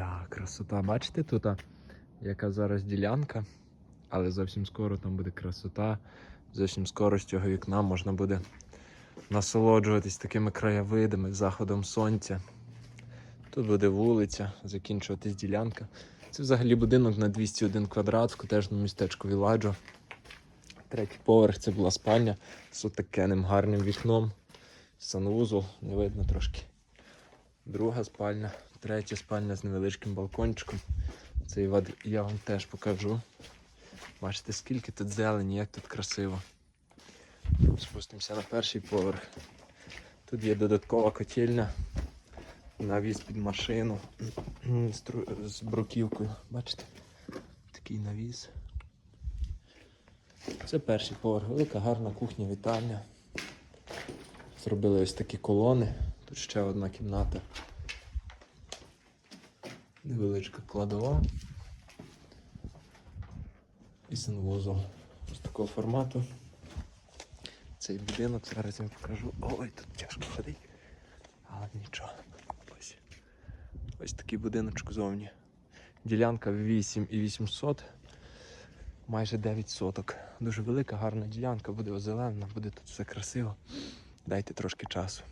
Да, красота. Бачите тут, яка зараз ділянка, але зовсім скоро там буде красота. Зовсім скоро з цього вікна можна буде насолоджуватись такими краєвидами, заходом сонця. Тут буде вулиця, закінчуватись ділянка. Це взагалі будинок на 201 квадрат в котежному містечку Віладжо. Третій поверх це була спальня з отакенним гарним вікном. Санвузол, не видно трошки. Друга спальня, третя спальня з невеличким балкончиком. Цей вад я вам теж покажу. Бачите, скільки тут зелені, як тут красиво. Спустимося на перший поверх. Тут є додаткова котельня, навіс під машину з бруківкою. Бачите? Такий навіс. Це перший поверх. Велика гарна кухня, вітальня. Зробили ось такі колони. Ще одна кімната. Невеличка кладова. І санвузол. Ось такого формату. Цей будинок зараз я вам покажу. Ой, тут тяжко ходить. Але нічого. Ось. Ось такий будиночок зовні. Ділянка 8 і 800. Майже 9 соток. Дуже велика, гарна ділянка, буде озелена, буде тут все красиво. Дайте трошки часу.